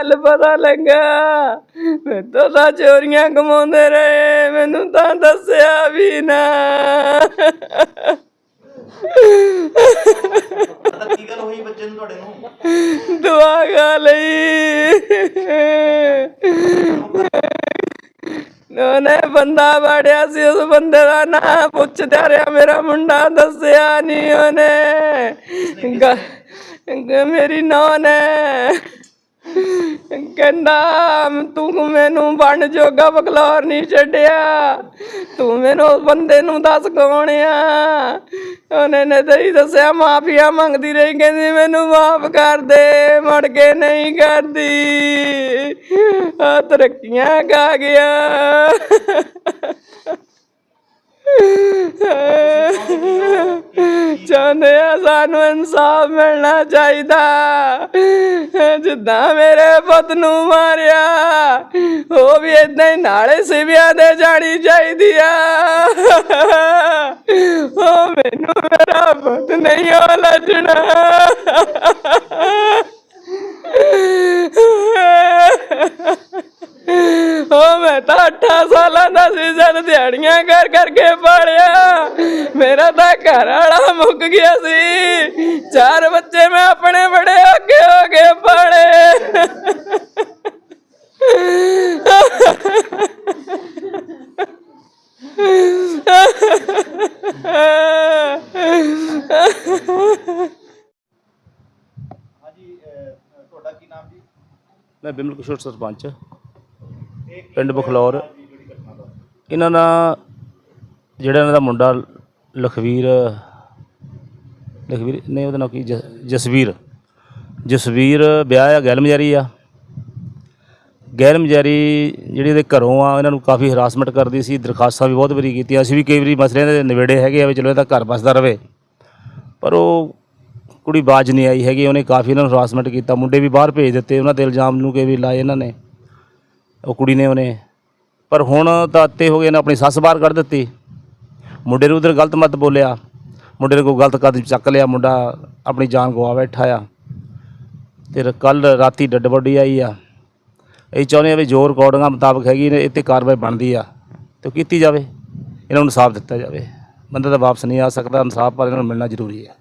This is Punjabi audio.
ਗੱਲ ਪਤਾ ਲੱਗਾ। ਮੈਨੂੰ ਤਾਂ ਚੋਰੀਆਂ ਕਮਾਉਂਦੇ ਰਹੇ, ਮੈਨੂੰ ਤਾਂ ਦੱਸਿਆ ਵੀ ਨਾ। ਤਾਂ ਕੀ ਗੱਲ ਹੋਈ ਬੱਚੇ ਨੂੰ ਤੁਹਾਡੇ ਨੂੰ ਦੁਆ ਗਾ ਲਈ। ਉਹਨੇ ਬੰਦਾ ਵੜਿਆ ਸੀ, ਉਸ ਬੰਦੇ ਦਾ ਨਾਂ ਪੁੱਛਦਾ ਰਿਹਾ, ਮੇਰਾ ਮੁੰਡਾ ਦੱਸਿਆ ਨਹੀਂ ਉਹਨੇ। ਗ- ਗ- ਮੇਰੀ ਨੌਂ ਨੇ। ਕਹਿੰਦਾ, ਤੂੰ ਮੈਨੂੰ ਬਣ ਜੋਗਾ ਬਕਲੌਰ ਨਹੀਂ ਛੱਡਿਆ। ਤੂੰ ਮੈਨੂੰ ਉਸ ਬੰਦੇ ਨੂੰ ਦੱਸ ਕੌਣ ਆ? ਉਹਨੇ ਨੇ ਤੇਰੀ ਦੱਸਿਆ, ਮਾਫੀਆ ਮੰਗਦੀ ਰਹੀ, ਕਹਿੰਦੀ ਮੈਨੂੰ ਮਾਫ ਕਰ ਦੇ, ਮੁੜ ਕੇ ਨਹੀਂ ਕਰਦੀ। ਆ ਤਰੱਕੀਆਂ ਗਾ ਗਿਆ। ਚਾਹੁੰਦੇ ਆ, ਸਾਨੂੰ ਇਨਸਾਫ ਮਿਲਣਾ ਚਾਹੀਦਾ। ਜਿੱਦਾਂ ਮੇਰੇ ਪੁੱਤ ਨੂੰ ਮਾਰਿਆ, ਉਹ ਵੀ ਇਦਾਂ ਹੀ ਨਾਲੇ ਸਿਵਿਆਂ ਦੇ ਜਾਣੀ ਚਾਹੀਦੀ ਆ। ਉਹ ਮੈਨੂੰ ਮੇਰਾ ਪੁੱਤ ਨਹੀਂ ਉਹ ਲੱਜਣਾ ਉਹ ਮੈਂ ਤਾਂ 8 ਸਾਲਾਂ ਦਾ ਸੀ ਜਦ ਦਿਹਾੜੀਆਂ ਕਰ ਕਰਕੇ ਪਾਲਿਆ। ਮੇਰਾ ਤਾਂ ਘਰ ਵਾਲਾ ਮੁੱਕ ਗਿਆ ਸੀ। ਚਾਰ ਬੱਚੇ ਮੈਂ ਆਪਣੇ ਬੜੇ ਅੱਗੇ ਹੋ ਕੇ ਪਾਲੇ। ਹਾਂਜੀ ਤੁਹਾਡਾ ਕੀ ਨਾਮ ਜੀ? ਮੈਂ ਬਿਮਲ ਕਿਸ਼ੋਰ ਸਰਪੰਚ। ਪਿੰਡ ਬਖਲੌਰ। ਇਹਨਾਂ ਦਾ, ਜਿਹੜਾ ਇਹਨਾਂ ਦਾ ਮੁੰਡਾ ਲਖਵੀਰ ਲਖਵੀਰ ਨੇ ਉਹਦਾ ਨਾਮ ਕੀ? ਜਸ- ਜਸਵੀਰ। ਜਸਵੀਰ ਵਿਆਹ ਆ ਗੈਲ ਮਜਾਰੀ ਆ। ਗੈਰ ਮਜਾਰੀ ਜਿਹੜੀ ਇਹਦੇ ਘਰੋਂ ਆ, ਇਹਨਾਂ ਨੂੰ ਕਾਫੀ ਹਰਾਸਮੈਂਟ ਕਰਦੀ ਸੀ, ਦਰਖਾਸਤਾਂ ਵੀ ਬਹੁਤ ਵਾਰੀ ਕੀਤੀਆਂ। ਅਸੀਂ ਵੀ ਕਈ ਵਾਰੀ ਮਸਲਿਆਂ ਦੇ ਨਿਬੇੜੇ ਹੈਗੇ ਆ ਵੀ ਚਲੋ ਇਹਦਾ ਘਰ ਬਸਦਾ ਰਵੇ। ਪਰ ਉਹ ਕੁੜੀ ਬਾਜ ਨਹੀਂ ਆਈ ਹੈਗੀ, ਉਹਨੇ ਕਾਫੀ ਇਹਨਾਂ ਨੂੰ ਹਰਾਸਮੈਂਟ ਕੀਤਾ। ਮੁੰਡੇ ਵੀ ਬਾਹਰ ਭੇਜ ਦਿੱਤੇ, ਉਹਨਾਂ ਤੇ ਇਲਜ਼ਾਮ ਨੂੰ ਕਿ ਵੀ ਲਾਏ ਇਹਨਾਂ ਨੇ। ਉਹ ਕੁੜੀ ਨੇ ਉਹਨੇ, ਪਰ ਹੁਣ ਤਾਂ ਅੱਤੇ ਹੋ ਗਏ ਨੇ ਆਪਣੀ ਸੱਸ ਬਾਹਰ ਕੱਢ ਦਿੱਤੀ। ਮੁੰਡੇ ਨੂੰ ਉਧਰ ਗਲਤ ਮਤ ਬੋਲਿਆ। ਮੁੰਡੇ ਨੇ ਕੋਈ ਗਲਤ ਕਦਮ ਚੱਕ ਲਿਆ, ਮੁੰਡਾ ਆਪਣੀ ਜਾਨ ਗਵਾ ਬੈਠਾ ਆ। ਤੇ ਕੱਲ ਰਾਤੀ ਡੱਡ ਵੱਡੀ ਆਈ ਆ। ਇਹ ਚਾਹੁੰਦੇ ਆ ਵੀ ਜੋ ਰਿਕਾਰਡਿੰਗਾਂ ਮੁਤਾਬਕ ਹੈਗੀ ਨੇ, ਇਹ 'ਤੇ ਕਾਰਵਾਈ ਬਣਦੀ ਆ, ਤੇ ਉਹ ਕੀਤੀ ਜਾਵੇ। ਇਹਨਾਂ ਨੂੰ ਇਨਸਾਫ ਦਿੱਤਾ ਜਾਵੇ। ਬੰਦਾ ਤਾਂ ਵਾਪਸ ਨਹੀਂ ਆ ਸਕਦਾ, ਇਨਸਾਫ ਪਰ ਇਹਨਾਂ ਨੂੰ ਮਿਲਣਾ ਜ਼ਰੂਰੀ ਹੈ